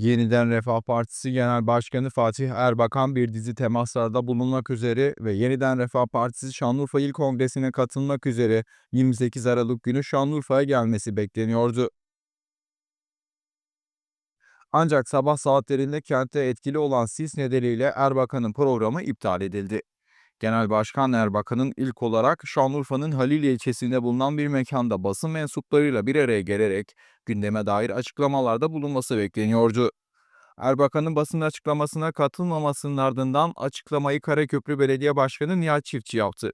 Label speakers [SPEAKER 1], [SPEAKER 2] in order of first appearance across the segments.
[SPEAKER 1] Yeniden Refah Partisi Genel Başkanı Fatih Erbakan bir dizi temaslarda bulunmak üzere ve Yeniden Refah Partisi Şanlıurfa İl Kongresi'ne katılmak üzere 28 Aralık günü Şanlıurfa'ya gelmesi bekleniyordu. Ancak sabah saatlerinde kentte etkili olan sis nedeniyle Erbakan'ın programı iptal edildi. Genel Başkan Erbakan'ın ilk olarak Şanlıurfa'nın Halil ilçesinde bulunan bir mekanda basın mensuplarıyla bir araya gelerek gündeme dair açıklamalarda bulunması bekleniyordu. Erbakan'ın basın açıklamasına katılmamasının ardından açıklamayı Karaköprü Belediye Başkanı Nihat Çiftçi yaptı.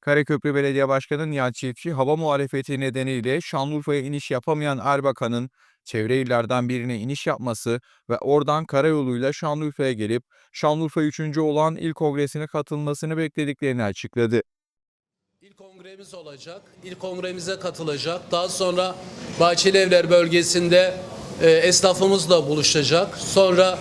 [SPEAKER 1] Karaköprü Belediye Başkanı Nihat Çiftçi hava muhalefeti nedeniyle Şanlıurfa'ya iniş yapamayan Erbakan'ın çevre illerden birine iniş yapması ve oradan karayoluyla Şanlıurfa'ya gelip Şanlıurfa 3. olan il kongresine katılmasını beklediklerini açıkladı.
[SPEAKER 2] İlk kongremiz olacak. İlk kongremize katılacak. Daha sonra Bahçelievler bölgesinde e, esnafımızla buluşacak. Sonra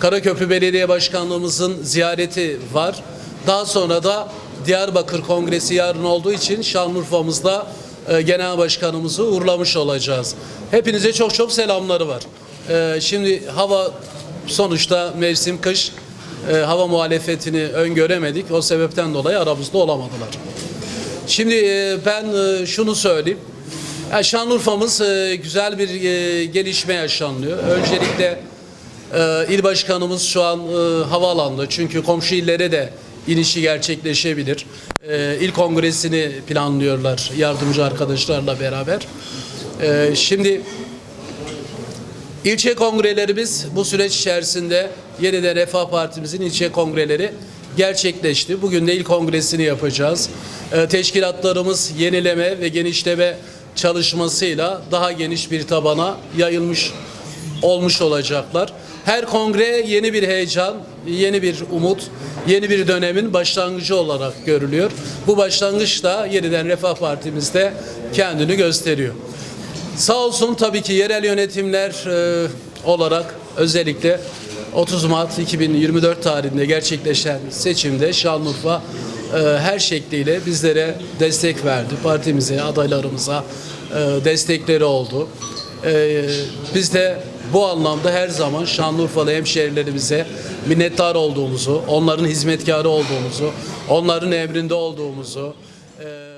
[SPEAKER 2] Karaköprü Belediye Başkanlığımızın ziyareti var. Daha sonra da Diyarbakır Kongresi yarın olduğu için Şanlıurfa'mızda e, Genel Başkanımızı uğurlamış olacağız. Hepinize çok çok selamları var. E, şimdi hava sonuçta mevsim kış. E, hava muhalefetini öngöremedik. O sebepten dolayı aramızda olamadılar. Şimdi ben şunu söyleyeyim. Şanlıurfa'mız güzel bir gelişme yaşanıyor. Öncelikle il başkanımız şu an e, havaalanında çünkü komşu illere de inişi gerçekleşebilir. E, il kongresini planlıyorlar yardımcı arkadaşlarla beraber. E, şimdi İlçe kongrelerimiz bu süreç içerisinde yeniden Refah Partimizin ilçe kongreleri gerçekleşti. Bugün de ilk kongresini yapacağız. Ee, teşkilatlarımız yenileme ve genişleme çalışmasıyla daha geniş bir tabana yayılmış olmuş olacaklar. Her kongre yeni bir heyecan, yeni bir umut, yeni bir dönemin başlangıcı olarak görülüyor. Bu başlangıç da yeniden Refah Partimizde kendini gösteriyor. Sağ olsun tabii ki yerel yönetimler e, olarak özellikle 30 Mart 2024 tarihinde gerçekleşen seçimde Şanlıurfa e, her şekliyle bizlere destek verdi. Partimize, adaylarımıza e, destekleri oldu. E, biz de bu anlamda her zaman Şanlıurfalı hemşehrilerimize minnettar olduğumuzu, onların hizmetkarı olduğumuzu, onların emrinde olduğumuzu, e,